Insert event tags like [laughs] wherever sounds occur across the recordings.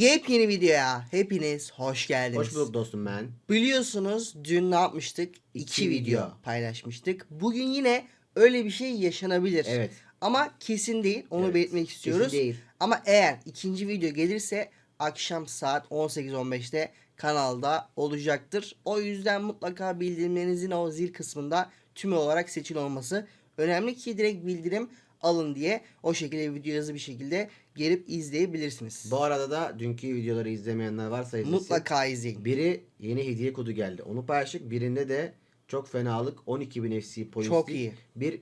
Yepyeni videoya hepiniz hoş geldiniz. Hoş bulduk dostum ben. Biliyorsunuz dün ne yapmıştık? İki, İki video. video. paylaşmıştık. Bugün yine öyle bir şey yaşanabilir. Evet. Ama kesin değil. Onu Evet, belirtmek istiyoruz. kesin değil. Ama eğer ikinci video gelirse akşam saat 18-15'te kanalda olacaktır. O yüzden mutlaka bildirimlerinizin o zil kısmında tümü olarak seçili olması önemli ki direkt bildirim alın diye o şekilde video hızlı bir şekilde gelip izleyebilirsiniz. Bu arada da dünkü videoları izlemeyenler varsa izlesin. Mutlaka izleyin. Biri yeni hediye kodu geldi. Onu paylaştık. Birinde de çok fenalık 12.000 FC pointslik Çok iyi. bir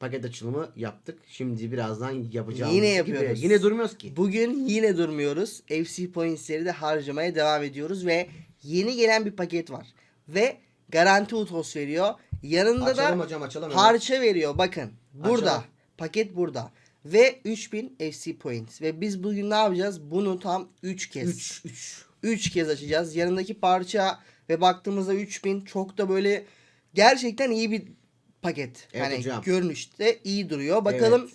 paket açılımı yaptık. Şimdi birazdan yapacağımız Yine gibi. yapıyoruz. Yine durmuyoruz ki. Bugün yine durmuyoruz. FC Points'leri de harcamaya devam ediyoruz ve yeni gelen bir paket var. Ve garanti utos veriyor. Yanında Açalım da hocam açalım. harça veriyor. Bakın burada. Açalım. Paket burada. Ve 3000 FC Points. Ve biz bugün ne yapacağız? Bunu tam 3 kez. 3 3. 3 kez açacağız. Yanındaki parça ve baktığımızda 3000 çok da böyle gerçekten iyi bir paket. Evet hani hocam. görünüşte iyi duruyor. Bakalım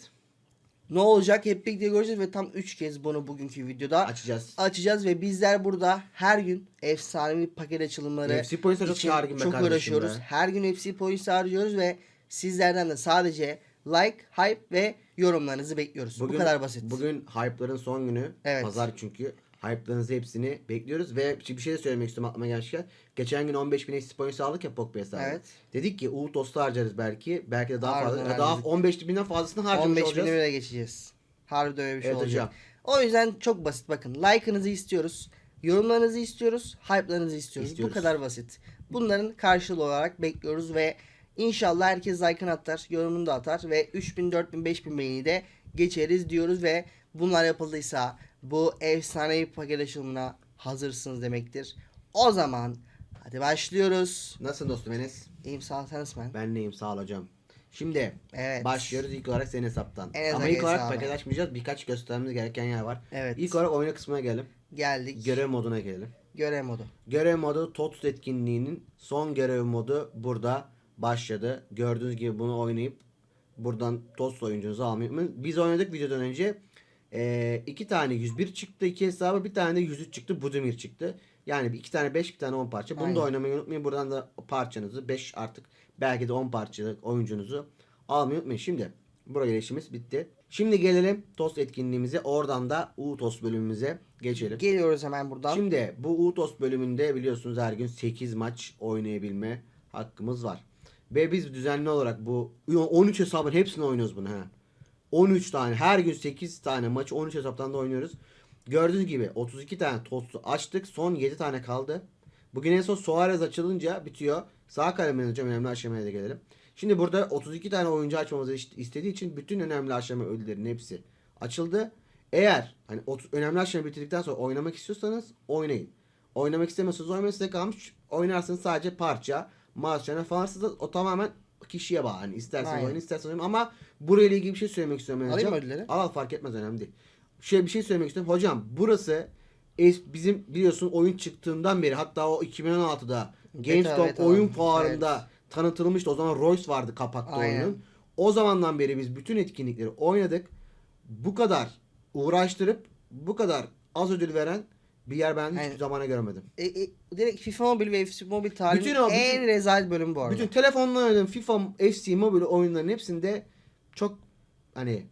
ne olacak hep birlikte göreceğiz ve tam 3 kez bunu bugünkü videoda açacağız. açacağız ve bizler burada her gün efsanevi paket açılımları FC Points'e çok çok uğraşıyoruz. be. Her gün FC Points harcıyoruz ve sizlerden de sadece like, hype ve yorumlarınızı bekliyoruz. Bu kadar basit. Bugün hype'ların son günü. Evet. Pazar çünkü. Hype'larınızı hepsini bekliyoruz ve bir şey de söylemek istiyorum aklıma gelmişken. Geçen gün 15.000 eksi points aldık ya Pogba hesabı. Evet. Dedik ki Uğur Dost'u harcarız belki. Belki de daha Harbiden fazla. Daha harcadık. 15.000'den fazlasını harcamış 15 olacağız. bini de geçeceğiz. Harbiden öyle bir şey Evet olacak. hocam. O yüzden çok basit bakın. Like'ınızı istiyoruz. Yorumlarınızı istiyoruz. Hype'larınızı istiyoruz. İstiyoruz. Bu kadar basit. Bunların karşılığı olarak bekliyoruz ve inşallah herkes like'ını atar, yorumunu da atar ve 3000, 4000, 5000 beğeni de geçeriz diyoruz ve bunlar yapıldıysa bu efsanevi paket açılımına hazırsınız demektir. O zaman hadi başlıyoruz. Nasılsın dostum Enes? İyiyim sağ ol sen ben? Ben neyim sağ ol hocam. Şimdi Evet. başlıyoruz ilk olarak senin hesaptan. Enes Ama ilk olarak paket açmayacağız. Birkaç göstermemiz gereken yer var. Evet. İlk olarak oyuna kısmına gelelim. Geldik. Görev moduna gelelim. Görev modu. Görev modu TOTS etkinliğinin son görev modu burada başladı. Gördüğünüz gibi bunu oynayıp buradan TOTS oyuncunuzu almayı Biz oynadık videodan önce. Ee, iki tane 101 çıktı iki hesabı bir tane de 103 çıktı Budimir çıktı. Yani iki tane 5 bir tane 10 parça. Bunu Aynen. da oynamayı unutmayın. Buradan da parçanızı 5 artık belki de 10 parçalık oyuncunuzu almayı unutmayın. Şimdi buraya işimiz bitti. Şimdi gelelim TOS etkinliğimize. Oradan da UTOS bölümümüze geçelim. Geliyoruz hemen buradan. Şimdi bu UTOS bölümünde biliyorsunuz her gün 8 maç oynayabilme hakkımız var. Ve biz düzenli olarak bu 13 hesabın hepsini oynuyoruz bunu ha. 13 tane her gün 8 tane maçı 13 hesaptan da oynuyoruz. Gördüğünüz gibi 32 tane tostu açtık. Son 7 tane kaldı. Bugün en son Suarez açılınca bitiyor. Sağ kalemin hocam önemli aşamaya da gelelim. Şimdi burada 32 tane oyuncu açmamızı ist- istediği için bütün önemli aşama ödüllerin hepsi açıldı. Eğer hani 30 önemli aşamayı bitirdikten sonra oynamak istiyorsanız oynayın. Oynamak istemiyorsanız oynamayı size kalmış. Oynarsınız sadece parça, maaşlarına falan size o tamamen kişiye bağlı. İsterseniz Aynen. oynayın isterseniz oynayın ama burayla ilgili bir şey söylemek istiyorum. Alayım hocam. ödülleri? Al al, fark etmez önemli değil. Şey bir şey söylemek istiyorum. Hocam burası es- bizim biliyorsun oyun çıktığından beri hatta o 2016'da GameStop beta, oyun evet. fuarında tanıtılmıştı. O zaman Royce vardı kapakta Aynen. oyunun. O zamandan beri biz bütün etkinlikleri oynadık. Bu kadar uğraştırıp bu kadar az ödül veren bir yer ben hiçbir Aynen. zamana görmedim. E, e, direkt FIFA Mobile ve FC Mobile tarihinin Bütün o- bütün- en rezalet bölümü bu arada. Bütün telefonla oynadığım FIFA, FC, Mobile oyunların hepsinde çok hani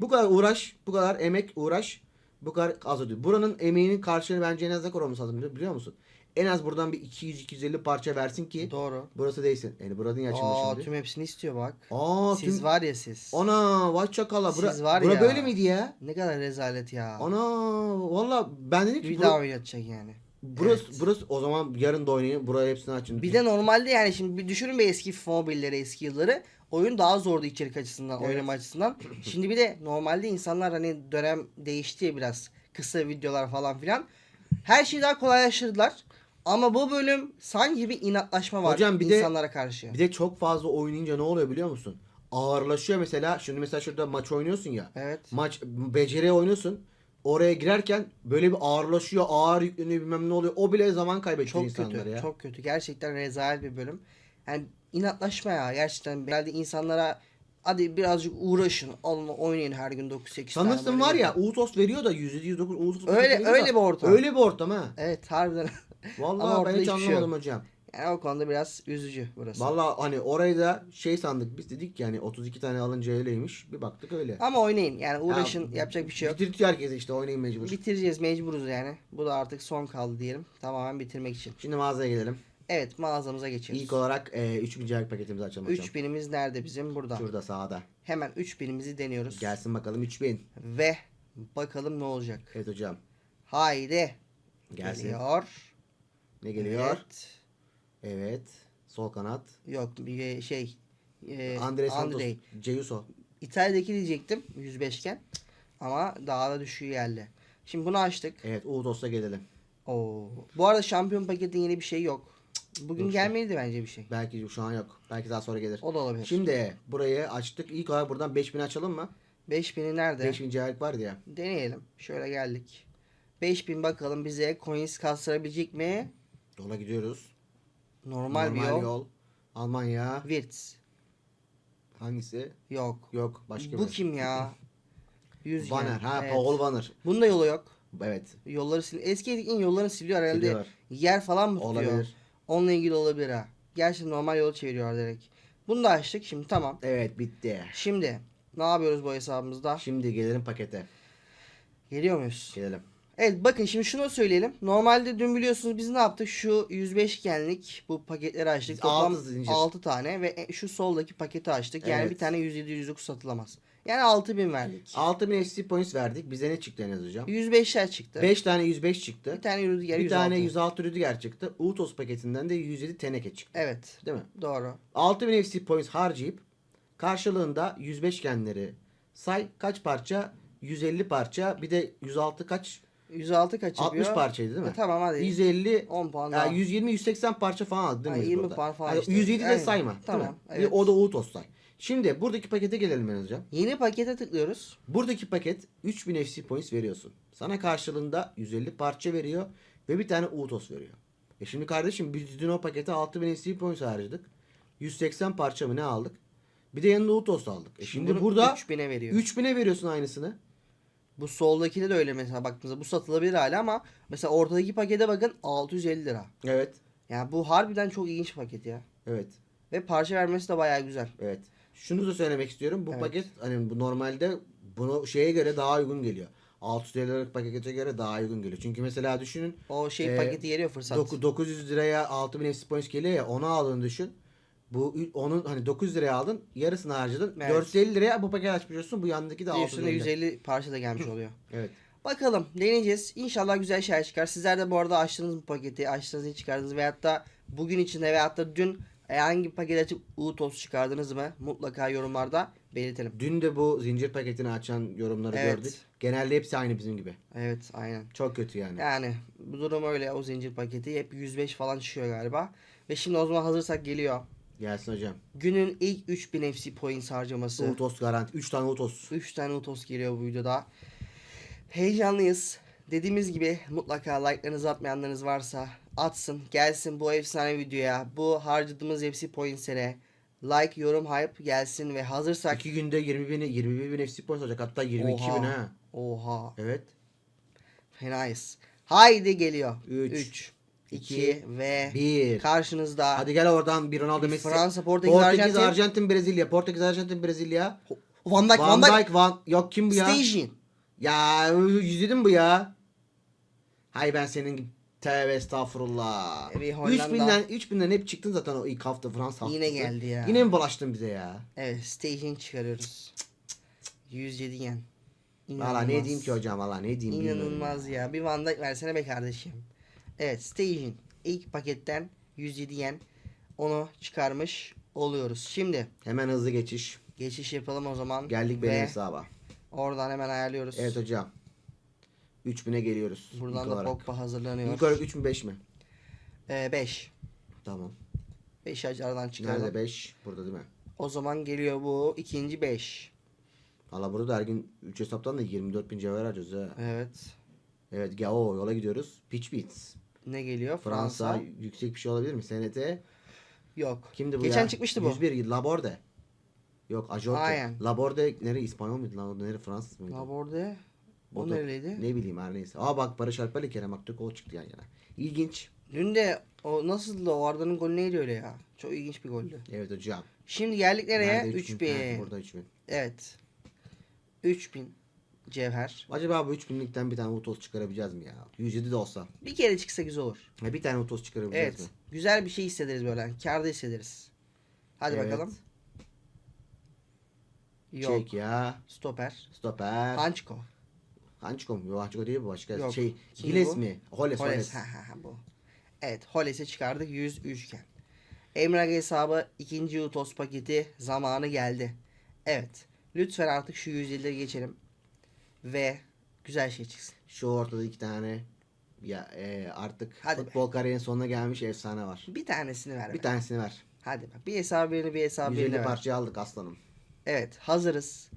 bu kadar uğraş, bu kadar emek, uğraş, bu kadar az ödül. Buranın emeğinin karşılığını bence en az ne kadar olması lazım biliyor- biliyor musun? En az buradan bir 200-250 parça versin ki Doğru. burası değilsin. Yani buranın yaşında Aa, şimdi. tüm hepsini istiyor bak. Aa, siz tüm... var ya siz. Ana vay çakala. Bura, Siz var bura ya. böyle miydi ya? Ne kadar rezalet ya. Ana valla ben dedim ki bir bura- daha oynatacak yani. burası, Evet. burası o zaman yarın da oynayın. Buraya hepsini açın. Bir de normalde yani şimdi bir düşünün bir eski FIFA Mobile'leri eski yılları. Oyun daha zordu içerik açısından, Evet. oynama açısından. [clears throat] Şimdi bir de normalde insanlar hani dönem değişti ya biraz. Kısa videolar falan filan. Her şeyi daha kolaylaştırdılar. Ama bu bölüm sanki bir inatlaşma var Hocam bir de- insanlara karşı. Bir de çok fazla oynayınca ne oluyor biliyor musun? Ağırlaşıyor mesela. Şimdi mesela şurada maç oynuyorsun ya. Evet. Maç beceriye oynuyorsun. Oraya girerken böyle bir ağırlaşıyor, ağır yükleniyor bilmem ne oluyor. O bile zaman kaybettiriyor Çok insanlara kötü. ya. Çok kötü. Gerçekten rezalet bir bölüm. Yani inatlaşma ya. Gerçekten herhalde insanlara Hadi birazcık uğraşın. Alın oynayın her gün 9-8 tane. Sanırsın böyle var ya. Uğutos veriyor da %109 Uğutos Öyle- öyle bir ortam. Öyle bir ortam ha. Evet harbiden. Vallahi ben hiç şey anlamadım yok. hocam. yani o konuda biraz üzücü burası. Vallahi hani orayı da şey sandık biz dedik ki hani 32 tane alınca öyleymiş. Bir baktık öyle. Ama oynayın. Yani uğraşın. Ya, yapacak bir şey yok. Bitirtiyor herkes işte oynayın mecbur. Bitireceğiz mecburuz yani. Bu da artık son kaldı diyelim. Tamamen bitirmek için. Şimdi mağazaya gelelim. Evet mağazamıza geçiyoruz. İlk olarak e, 3000 cevap paketimizi açalım hocam. 3000'imiz nerede bizim? Burada. Şurada sağda. Hemen 3000'imizi deniyoruz. Gelsin bakalım 3000. Ve bakalım ne olacak. Evet hocam. Haydi. Gelsin. Geliyor. Ne geliyor? Evet. Evet. Sol kanat. Yok bir şey. E, Andre Santos. Andrei. Ceyuso. İtalya'daki diyecektim 105 iken. Ama daha da düşüğü geldi. Şimdi bunu açtık. Evet Uğutos'a gelelim. Oo. Bu arada şampiyon paketin yeni bir şey yok. Bugün Yok. gelmeliydi bence bir şey. Belki şu an yok. Belki daha sonra gelir. O da olabilir. Şimdi burayı açtık. İlk olarak buradan 5000 açalım mı? 5000'i nerede? 5000 cevap vardı ya. Deneyelim. Şöyle geldik. 5000 bakalım bize coins kastırabilecek mi? Yola gidiyoruz. Normal, bir yol. Almanya. Wirtz. Hangisi? Yok. Yok. Başka Bu bir. kim ya? [laughs] 100 Banner. Ha Evet. Paul Banner. Bunun da yolu yok. Evet. Yolları sil Eski Edik'in yollarını siliyor herhalde. Siliyor. Yer falan mı tutuyor? Olabilir. Onunla ilgili olabilir ha. Gerçi normal yolu çeviriyor direkt. Bunu da açtık. Şimdi tamam. Evet bitti. Şimdi ne yapıyoruz bu hesabımızda? Şimdi gelelim pakete. Geliyor muyuz? Gelelim. Evet bakın şimdi şunu söyleyelim. Normalde dün biliyorsunuz biz ne yaptık? Şu 105 ikenlik bu paketleri açtık. Toplam altı zincir. 6 tane ve e, şu soldaki paketi açtık. Yani Evet. bir tane 107 109 satılamaz. Yani 6000 verdik. 6000 FC points verdik. Bize ne çıktı en az hocam? 105'ler çıktı. 5 tane 105 çıktı. Bir tane Rüdiger Bir 106. tane 106 Rüdiger çıktı. Utos paketinden de 107 teneke çıktı. Evet. Değil mi? Doğru. 6000 FC points harcayıp karşılığında 105 genleri say kaç parça? 150 parça. Bir de 106 kaç? 106 kaç yapıyor? 60 parçaydı değil mi? E, tamam hadi. 150 10 puan daha. 120 180 parça falan aldı değil mi? Ha, biz 20 burada? puan falan Yani işte. 107 de Aynen. sayma. Tamam, evet. O da Utos say. Şimdi buradaki pakete gelelim ben hocam. Yeni pakete tıklıyoruz. Buradaki paket 3000 FC points veriyorsun. Sana karşılığında 150 parça veriyor ve bir tane Utos veriyor. E şimdi kardeşim biz dün o pakete 6000 FC points harcadık. 180 parça mı ne aldık? Bir de yanında Utos aldık. E şimdi Bunu burada 3000'e veriyor. 3000'e veriyorsun aynısını. Bu soldakinde de öyle mesela baktığınızda bu satılabilir hala ama mesela ortadaki pakete bakın 650 lira. Evet. Yani bu harbiden çok ilginç paket ya. Evet. Ve parça vermesi de bayağı güzel. Evet. Şunu da söylemek istiyorum. Bu Evet. paket hani bu normalde bunu şeye göre daha uygun geliyor. 600 liralık pakete göre daha uygun geliyor. Çünkü mesela düşünün O şey Ee, paketi geliyor fırsat. Doku- 900 liraya 6000 FC points geliyor ya onu aldığını düşün. Bu onun hani 900 liraya aldın yarısını harcadın. Evet. 450 liraya bu paketi açmış olsun. Bu yandaki de Bir de üstüne 650. 150 parça da gelmiş oluyor. Evet. Bakalım deneyeceğiz. İnşallah güzel şeyler çıkar. Sizler de bu arada açtınız bu paketi, açtınız ne çıkardınız veyahut da bugün içinde veyahut da dün e, hangi paket açıp U-Toz çıkardınız mı? Mutlaka yorumlarda belirtelim. Dün de bu zincir paketini açan yorumları Evet. gördük. Genelde hepsi aynı bizim gibi. Evet aynen. Çok kötü yani. Yani bu durum öyle o zincir paketi hep 105 falan çıkıyor galiba. Ve şimdi o zaman hazırsak geliyor. Gelsin hocam. Günün ilk 3000 FC points harcaması. Utos garanti. 3 tane Utos. 3 tane Utos geliyor bu videoda. Heyecanlıyız. Dediğimiz gibi mutlaka like'larınızı atmayanlarınız varsa atsın. Gelsin bu efsane videoya. Bu harcadığımız FC points'e like, yorum, hype gelsin ve hazırsak 2 günde 20 bin, 21 bin FC points olacak. Hatta 22 Oha. bin ha. Oha. Evet. Fenayız. Haydi geliyor. Üç, 3 2 iki, ve 1. karşınızda Hadi gel oradan bir Ronaldo Messi. Fransa, Portekiz, Portekiz, Arjantin. Arjantin, Brezilya. Portekiz, Arjantin, Brezilya. Van Dijk, Van Dijk. Van... Yok kim bu ya? Staging. Ya yüzüdün bu ya. Hay ben senin gibi. Tövbe estağfurullah. E, bir Hollanda. 3000'den 3000'den hep çıktın zaten o ilk hafta Fransa Yine haftası. geldi ya. Yine mi bulaştın bize ya? Evet, staging çıkarıyoruz. 107 yen. Valla ne diyeyim ki hocam valla ne diyeyim İnanılmaz ya. Bir Van Dijk versene be kardeşim. Evet, staging ilk paketten 107 yen onu çıkarmış oluyoruz. Şimdi Hemen hızlı geçiş. geçiş yapalım o zaman. Geldik benim hesaba. oradan hemen ayarlıyoruz. Evet hocam. 3000'e geliyoruz. Buradan da olarak. Pogba hazırlanıyor. İlk olarak 3 mü 5 mi? 5. Tamam. 5 aradan çıkaralım. Nerede 5? Burada değil mi? O zaman geliyor bu ikinci 5. Valla burada da her gün 3 hesaptan da 24 bin cevher harcıyoruz ha. Evet. Evet ya o yola gidiyoruz. Pitch Beats. Ne geliyor? Fransa, Fransa. yüksek bir şey olabilir mi? SNT. Yok. Kimdi bu Geçen ya? çıkmıştı bu. 101 Laborde. Yok Ajorca. Aynen. Laborde nere İspanyol muydu? O Nere Fransız mıydı? Laborde. O O da- nereliydi? Ne bileyim her neyse. Aa bak Barış Alper'le Kerem Aktürkoğlu çıktı yan yana. İlginç. Dün de o nasıldı o Arda'nın golü neydi öyle ya? Çok ilginç bir goldü. Evet hocam. Şimdi geldik nereye? Nerede 3000. Ha, burada 3000. Evet. 3000 cevher. Acaba bu 3000'likten bir tane utos çıkarabileceğiz mi ya? 107 de olsa. Bir kere çıksa güzel olur. Ha, bir tane utos çıkarabileceğiz Evet. mi? Güzel bir şey hissederiz böyle. Kârda hissederiz. Hadi Evet. bakalım. Yok. Çek ya. Stoper. Stoper. Hançko. Hançko mu? Yok Hançko değil bu başka. Yok. Şey. Giles mi? Holes. Holes. Holes. Ha, ha, ha, bu. Evet. Holes'i çıkardık. 100 üçgen. Emrah hesabı ikinci Utos paketi zamanı geldi. Evet. Lütfen artık şu 150'leri geçelim. Ve güzel şey çıksın. Şu ortada iki tane ya e, artık Hadi be. futbol kariyerinin sonuna gelmiş efsane var. Bir tanesini ver. Bir be. tanesini ver. Hadi bak. Bir hesabı birini bir hesabı birini 150 ver. parçayı aldık aslanım. Evet. Hazırız.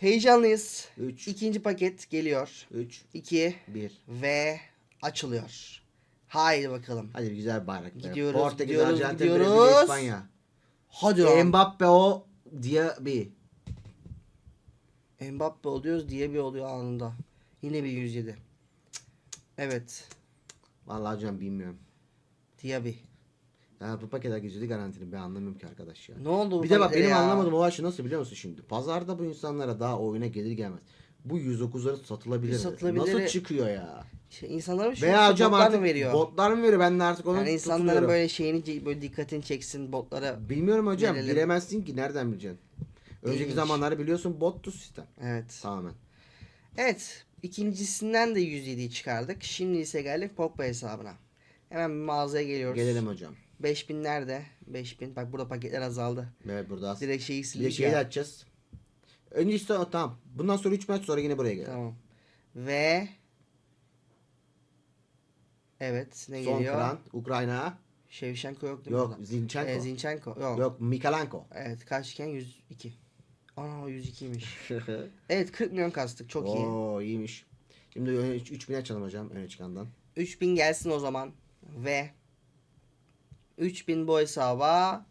Heyecanlıyız. 3 İkinci paket geliyor. 3 2 1 ve açılıyor. Haydi bakalım. Hadi bir güzel bir bayrak. be. Gidiyoruz, Portekiz, gidiyoruz, Arjantin, gidiyoruz. Brezilya, İspanya. Hadi lan. Mbappe o Diaby. Mbappe oluyoruz diye bir oluyor anında. Yine bir 107. Evet. Vallahi hocam bilmiyorum. Diaby. Ya bu paket herkes garantili ben anlamıyorum ki arkadaş ya. Ne oldu bu Bir de bak benim ya? anlamadığım olay şu nasıl biliyor musun şimdi? Pazarda bu insanlara daha oyuna gelir gelmez. Bu 109'ları satılabilir. mi? Satılabilir. Nasıl çıkıyor ya? Şey, insanlara bir şey Veya hocam artık veriyor? botlar mı veriyor? Ben de artık onu yani insanların tutuluyorum. böyle şeyini böyle dikkatini çeksin botlara. Bilmiyorum hocam. Verelim. Bilemezsin ki. Nereden bileceksin? Önceki İlginç. zamanlarda biliyorsun bottu sistem. Evet. Tamamen. Evet. ikincisinden de 107'yi çıkardık. Şimdi ise geldik Pogba hesabına. Hemen bir mağazaya geliyoruz. Gelelim hocam. 5000 nerede? 5000. Bak burada paketler azaldı. Evet burada az. Direkt şeyi sildik şeyi de ya. açacağız. Önce işte tamam. Bundan sonra 3 maç sonra yine buraya gelelim. Tamam. Ve Evet ne Son geliyor? kran Ukrayna. Şevşenko yok değil mi Yok burada? Zinchenko. Ee, Zinchenko yok. Yok Mikalenko. Evet kaçken 102. Ana 102'ymiş. [laughs] evet 40 milyon kastık çok iyi. Oo iyiymiş. Şimdi 3000 açalım hocam öne çıkandan. 3000 gelsin o zaman ve 3000 bu hesaba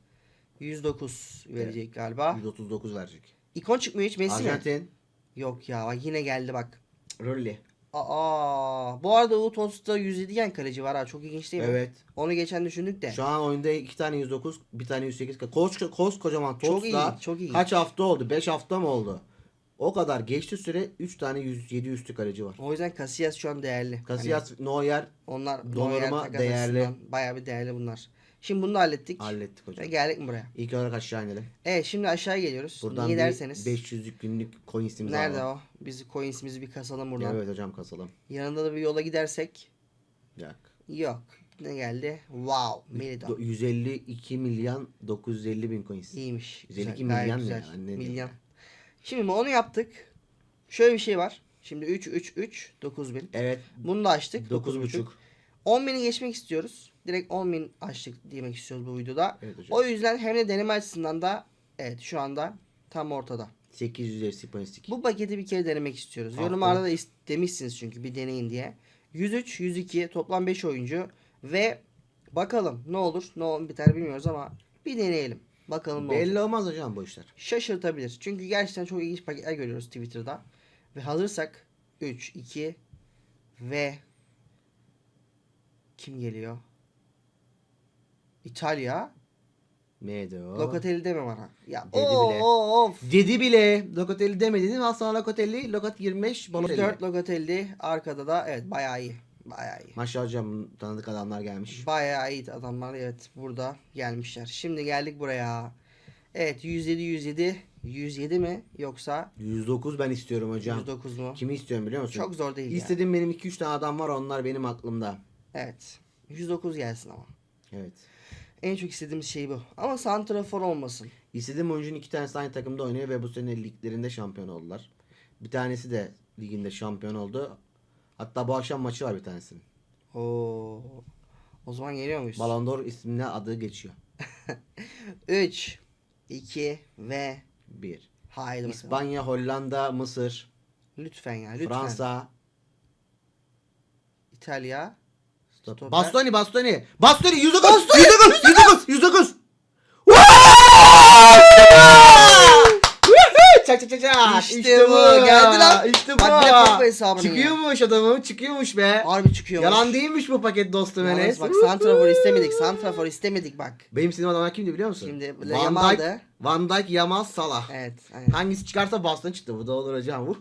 109 verecek galiba. 139 verecek. İkon çıkmıyor hiç Messi mi? Arjantin. Yok ya bak yine geldi bak. Rolli. Aa, bu arada Utos'ta 107 gen kaleci var ha çok ilginç değil mi? Evet. Onu geçen düşündük de. Şu an oyunda 2 tane 109, bir tane 108. Koç, koskocaman Çok Tots'ta iyi, çok iyi. kaç hafta oldu? 5 hafta mı oldu? O kadar geçti süre 3 tane 107 üstü kaleci var. O yüzden Casillas şu an değerli. Hani Casillas, Neuer onlar Donnarumma değerli. Bayağı bir değerli bunlar. Şimdi bunu da hallettik. hallettik Ve hocam. geldik mi buraya? İlk olarak aşağı inelim. Evet şimdi aşağı geliyoruz. Buradan Niye bir derseniz. 500'lük günlük coins'imizi Nerede alalım. o? Biz coins'imizi bir kasalım buradan. Evet hocam kasalım. Yanında da bir yola gidersek. Yak. Yok. Ne geldi? Wow. Melidon. 152 milyon 950 bin coins. İyiymiş. 152 Güzel, milyon ne güzel. ya? Ne milyon. Şimdi onu yaptık. Şöyle bir şey var. Şimdi 3 3 3 9000. Evet. Bunu da açtık. 9.5. 9.5. 10.000'i geçmek istiyoruz. Direkt 10.000 açtık demek istiyoruz bu videoda. Evet hocam. O yüzden hem de deneme açısından da evet şu anda tam ortada. 800 FC pointslik. Bu paketi bir kere denemek istiyoruz. Yorumlarda da istemişsiniz çünkü bir deneyin diye. 103, 102 toplam 5 oyuncu ve bakalım ne olur ne olur biter bilmiyoruz ama bir deneyelim. Bakalım ne olur. Belli olmaz hocam bu işler. Şaşırtabilir. Çünkü gerçekten çok ilginç paketler görüyoruz Twitter'da. Ve hazırsak 3, 2 ve kim geliyor? İtalya. Neydi o? Locatelli deme bana. Ya Dedi oo, bile. oo, of. Dedi bile. Locatelli demedin al sana Locatelli. Locat 25 Balotelli. 4 Locatelli arkada da evet bayağı iyi. Bayağı iyi. Maşallah hocam tanıdık adamlar gelmiş. Bayağı iyi adamlar evet burada gelmişler. Şimdi geldik buraya. Evet 107 107 107 mi yoksa 109 ben istiyorum hocam. 109 mu? Kimi istiyorum biliyor musun? Çok zor değil. İstediğim benim 2-3 tane adam var onlar benim aklımda. Evet. 109 gelsin ama. Evet. En çok istediğimiz şey bu. Ama santrafor olmasın. İstediğim oyuncunun iki tanesi aynı takımda oynuyor ve bu sene liglerinde şampiyon oldular. Bir tanesi de liginde şampiyon oldu. Hatta bu akşam maçı var bir tanesinin. Oo. O zaman geliyor muyuz? Ballon d'Or ismine adı geçiyor. [laughs] 3 2 ve 1. haydi bakalım. İspanya, Hollanda, Mısır, Lütfen ya lütfen. Fransa. İtalya. Stoper. Bastoni, Bastoni. Bastoni 109. 109. 109. 109. çak çak çak çak. İşte bu, geldi lan. İşte bu. Bak bir de Pogba hesabını Çıkıyormuş adamım çıkıyormuş be. Harbi çıkıyormuş. Yalan değilmiş bu paket dostum Enes. Bak Santrafor istemedik. Santrafor istemedik bak. Benim istediğim adamlar kimdi biliyor musun? Kimdi? Van Yamal'dı. Dijk, Van Dijk, Yamal, Salah. Evet. Aynen. Hangisi çıkarsa Boston çıktı. Bu da olur hocam.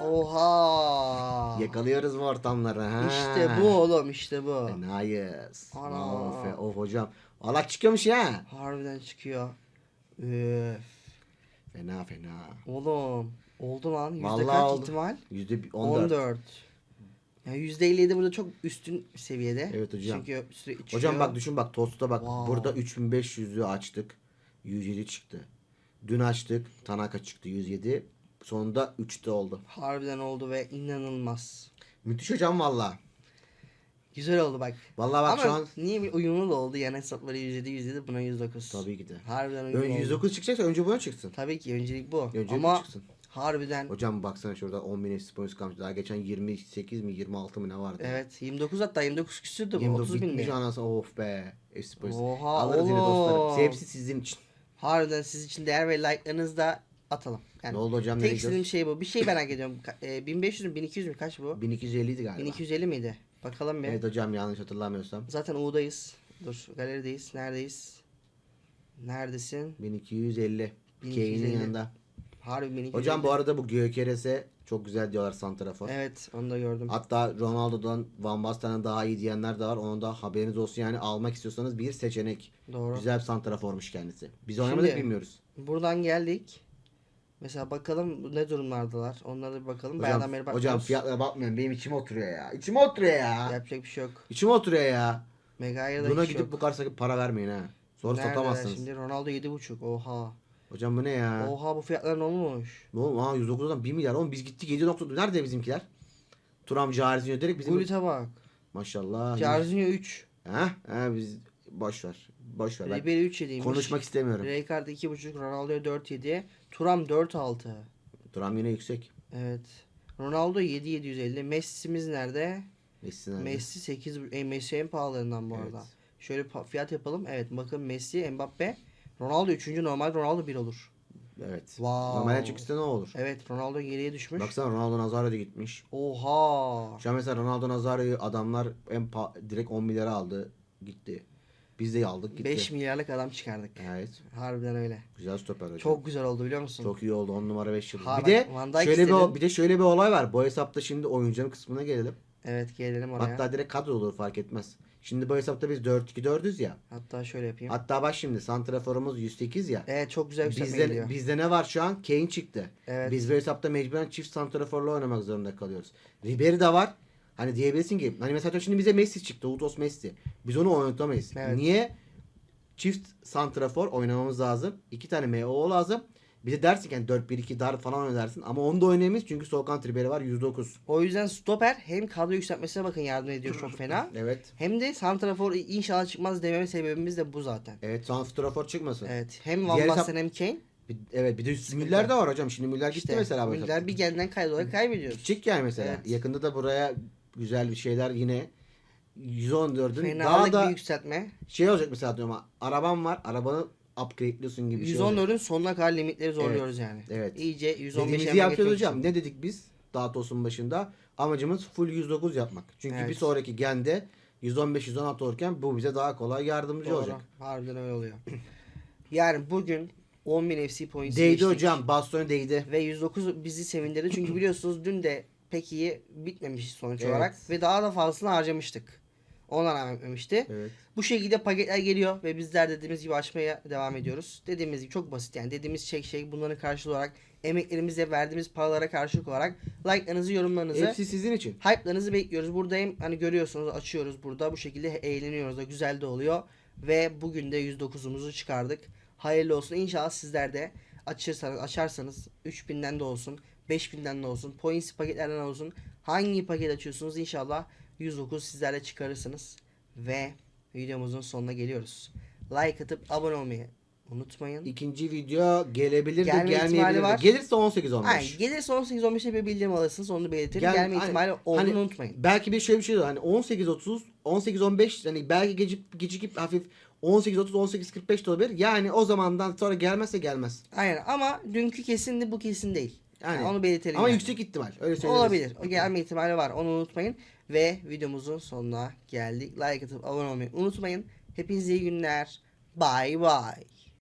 Oha. Yakalıyoruz bu ortamları. Ha. İşte bu oğlum işte bu. Nice. Ana. Of, e, of hocam. Allah çıkıyormuş ya. Harbiden çıkıyor. Üf. Fena fena. Oğlum. Oldu lan. Yüzde Vallahi kaç oldu. ihtimal? Yüzde bir- 14. 14. Yani %57 burada çok üstün seviyede. Evet hocam. Çünkü Hocam bak düşün bak Tosta bak. Wow. Burada 3500'ü açtık. 107 çıktı. Dün açtık. Tanaka çıktı 107. Sonunda 3'te oldu. Harbiden oldu ve inanılmaz. Müthiş hocam valla. Güzel oldu bak. Valla bak Ama şu an niye bir uyumlu da oldu yani hesapları 107 107 buna 109. tabii ki de. Harbiden uyumlu Ön oldu. 109 çıkacaksa önce buna çıksın. Tabii ki öncelik bu. Öncelik Ama çıksın. harbiden Hocam baksana şurada 10 bin points kalmış. Daha geçen 28 mi 26 mı ne vardı? evet 29 hatta 29 küsürdü bu 29 30 bitmiş bindi. anasını of be. Points. Oha Alırız yine oğlum. dostlarım. Hepsi sizin için. Harbiden siz için değer ve like'larınızı da atalım. Yani Ne oldu hocam tek istediğim şey bu. Bir şey merak ediyorum. E, 1500 mü 1200 mü kaç bu? 1250 idi galiba. 1250 miydi? Bakalım bir. Evet hocam yanlış hatırlamıyorsam. Zaten U'dayız. Dur galerideyiz. Neredeyiz? Neredesin? 1250. 1250. K'nin yanında. Harbi 1250. Hocam bu arada bu Gökeres'e çok güzel diyorlar santrafor. Evet onu da gördüm. Hatta Ronaldo'dan Van Basten'den daha iyi diyenler de var. Onun da haberiniz olsun yani almak istiyorsanız bir seçenek. Doğru. Güzel bir santraformuş kendisi. Biz oynamadık Şimdi- bilmiyoruz. Buradan geldik. Mesela bakalım ne durumlardalar. Onlara bir bakalım. Hocam, Bayağıdan beri hocam bakmıyoruz. fiyatlara bakmayın. Benim içime oturuyor ya. İçime oturuyor ya. Yapacak bir şey yok. İçime oturuyor ya. Mega'ya da Buna gidip yok. bu kadar sakın para vermeyin ha. Sonra Neredeler satamazsınız. Şimdi Ronaldo 7.5. Oha. Hocam bu ne ya? Oha bu fiyatlar ne olmuş? Ne oğlum? Aa 109'dan 1 milyar. Oğlum biz gittik 7.9. Nerede bizimkiler? Turam Carizinho direkt bizim. Gulit'e bak. Maşallah. Jarzinho 3. Ha? Ha biz boş ver. Boş ver. Ben Ribery 3 yediymiş. konuşmak istemiyorum. Rijkaard 2.5. Ronaldo'ya 4 7. Turam 4 6. Turam yine yüksek. Evet. Ronaldo 7 750. Messi'miz nerede? Messi nerede? Messi 8. E, Messi en pahalılarından bu Evet. arada. Şöyle fiyat yapalım. Evet bakın Messi, Mbappe. Ronaldo 3. normal Ronaldo 1 olur. Evet. Wow. Normalde çıksa ne olur? Evet Ronaldo geriye düşmüş. Baksana Ronaldo Nazario da gitmiş. Oha. Şu an mesela Ronaldo Nazario'yu adamlar en direkt 10 milyara aldı. Gitti. Biz de aldık gitti. 5 milyarlık adam çıkardık. Evet. Harbiden öyle. Güzel stoper hocam. Çok güzel oldu biliyor musun? Çok iyi oldu. 10 numara 5 yıldız. Ha, bir de şöyle bir istedim. bir de şöyle bir olay var. Bu hesapta şimdi oyuncunun kısmına gelelim. Evet gelelim oraya. Hatta, Hatta direkt kadro olur fark etmez. Şimdi bu hesapta biz 4-2-4'üz ya. şöyle yapayım. Hatta bak şimdi santraforumuz 108 ya. evet çok güzel bir Bizde, geliyor. bizde ne var şu an? Kane çıktı. Evet. Biz bu hesapta mecburen çift santraforla oynamak zorunda kalıyoruz. Ribery de var. Hani diyebilirsin ki hani mesela şimdi bize Messi çıktı. Utos Messi. Biz onu oynatamayız. Evet. Niye? Çift santrafor oynamamız lazım. İki tane MO lazım. Bir de dersin ki yani 4-1-2 dar falan oynarsın. Ama onu da oynayamayız çünkü Sokan Ribery var 109. O yüzden stoper hem kadro yükseltmesine bakın yardım ediyor çok fena. [laughs] Evet. Hem de santrafor inşallah çıkmaz dememe sebebimiz de bu zaten. Evet santrafor çıkmasın. Evet. Hem Van Basten hem Kane. Bir- evet bir de Müller de var hocam. Şimdi Müller gitti İşte mesela. Müller bir gelden kaybolarak kaybediyoruz. Gidecek yani mesela. Evet. Yakında da buraya güzel bir şeyler yine 114'ün Fenalık daha da bir yükseltme. şey olacak mesela diyorum araban var arabanı upgrade'liyorsun gibi bir şey olacak. 114'ün sonuna kadar limitleri zorluyoruz yani. Evet. İyice 115'e Dediğimizi yapacağız hocam. Ne dedik biz? Dağıtos'un başında. Amacımız full 109 yapmak. Çünkü Evet. bir sonraki gende 115-116 olurken bu bize daha kolay yardımcı Doğru. olacak. Harbiden öyle oluyor. [clears throat] yani bugün 10.000 FC points Değdi geçtik. hocam. Baston değdi. Ve 109 bizi sevindirdi. Çünkü biliyorsunuz dün de pek iyi bitmemiş sonuç Evet. olarak. Ve daha da fazlasını harcamıştık. Ona rağmen bitmemişti. Evet. Bu şekilde paketler geliyor ve bizler dediğimiz gibi açmaya devam ediyoruz. Dediğimiz gibi çok basit yani dediğimiz şey şey bunların karşılığı olarak emeklerimize verdiğimiz paralara karşılık olarak like'larınızı yorumlarınızı Hepsi sizin için. hype'larınızı bekliyoruz. Burada hem hani görüyorsunuz açıyoruz burada bu şekilde eğleniyoruz da güzel de oluyor. Ve bugün de 109'umuzu çıkardık. Hayırlı olsun. İnşallah sizler de açırsanız açarsanız 3000'den de olsun 5000'den de olsun points paketlerden olsun hangi paket açıyorsunuz inşallah 109 sizlerle çıkarırsınız. Ve videomuzun sonuna geliyoruz. Like atıp abone olmayı unutmayın. İkinci video gelebilir de gelmeyebilir de. var. Gelirse 18-15. Aynen, gelirse 18-15'te bir bildirim alırsınız onu da belirtelim. Gel- Gelme hani- ihtimali olduğunu hani unutmayın. Belki bir şöyle bir şey de hani 18-30, 18-15 hani belki gecik, gecikip hafif 18.30 18.45 de olabilir. Yani o zamandan sonra gelmezse gelmez. Aynen ama dünkü kesindi bu kesin değil. Yani, Yani. onu belirtelim. Ama yani. yüksek ihtimal. Öyle söyleyebiliriz. Olabilir. O gelme ihtimali var. Onu unutmayın. Ve videomuzun sonuna geldik. Like atıp abone olmayı unutmayın. Hepinize iyi günler. Bye bye.